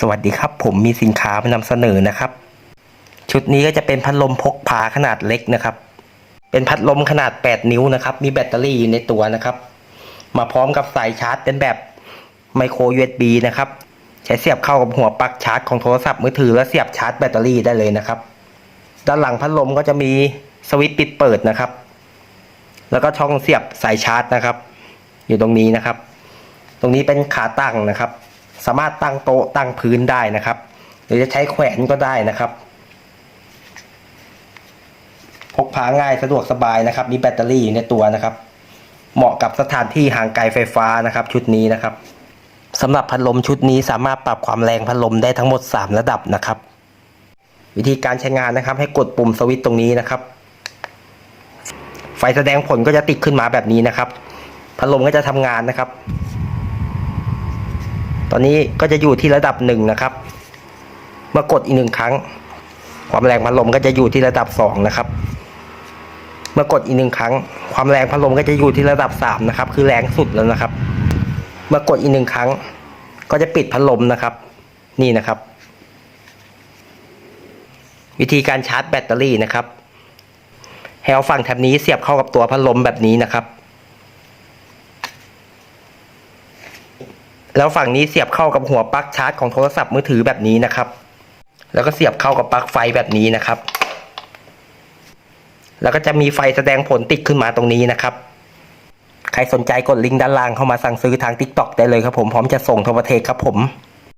สวัสดีครับ ผมมีสินค้ามานำเสนอนะครับ ชุดนี้ก็จะเป็นพัดลมพกพาขนาดเล็กนะครับ เป็นพัดลมขนาด 8 นิ้วนะครับ มีแบตเตอรี่อยู่ในตัวนะครับ มาพร้อมกับสายชาร์จเป็นแบบไมโคร USB นะครับ ใช้เสียบเข้ากับหัวปลั๊กชาร์จของโทรศัพท์มือถือและเสียบชาร์จแบตเตอรี่ได้เลยนะครับ ด้านหลังพัดลมก็จะมีสวิตช์ปิดเปิดนะครับ แล้วก็ช่องเสียบสายชาร์จนะครับ อยู่ตรงนี้นะครับ ตรงนี้เป็นขาตั้งนะครับ สามารถตั้งโต๊ะตั้งพื้นได้นะครับหรือจะใช้แขวนก็ได้นะครับ พกพาง่ายสะดวกสบายนะครับ มีแบตเตอรี่อยู่ในตัวนะครับ เหมาะกับสถานที่ห่างไกลไฟฟ้านะครับ ชุดนี้นะครับสำหรับพัดลมชุดนี้สามารถปรับความแรงพัดลมได้ทั้งหมด 3 ระดับนะครับ วิธีการใช้งานนะครับ ให้กดปุ่มสวิตช์ตรงนี้นะครับ ไฟแสดงผลก็จะติดขึ้นมาแบบนี้นะครับ พัดลมก็จะทำงานนะครับ ตอนนี้ก็จะอยู่ที่ระดับหนึ่งนะครับ เมื่อกดอีกหนึ่งครั้ง ความแรงพัดลมก็จะอยู่ที่ระดับสองนะครับ เมื่อกดอีกหนึ่งครั้ง ความแรงพัดลมก็จะอยู่ที่ระดับสามนะครับ คือแรงสุดแล้วนะครับ เมื่อกดอีกหนึ่งครั้ง ก็จะปิดพัดลมนะครับ นี่นะครับ วิธีการชาร์จแบตเตอรี่นะครับให้เอาฝั่งแถบนี้เสียบเข้ากับตัวพัดลมแบบนี้นะครับ แล้วฝั่งนี้เสียบเข้ากับหัวปลั๊กชาร์จของโทรศัพท์มือถือแบบนี้นะครับ แล้วก็เสียบเข้ากับปลั๊กไฟแบบนี้นะครับ แล้วก็จะมีไฟแสดงผลติดขึ้นมาตรงนี้นะครับ ใครสนใจกดลิงก์ด้านล่างเข้ามาสั่งซื้อทาง TikTok ได้เลยครับผมพร้อมจะส่งทั่วประเทศครับผม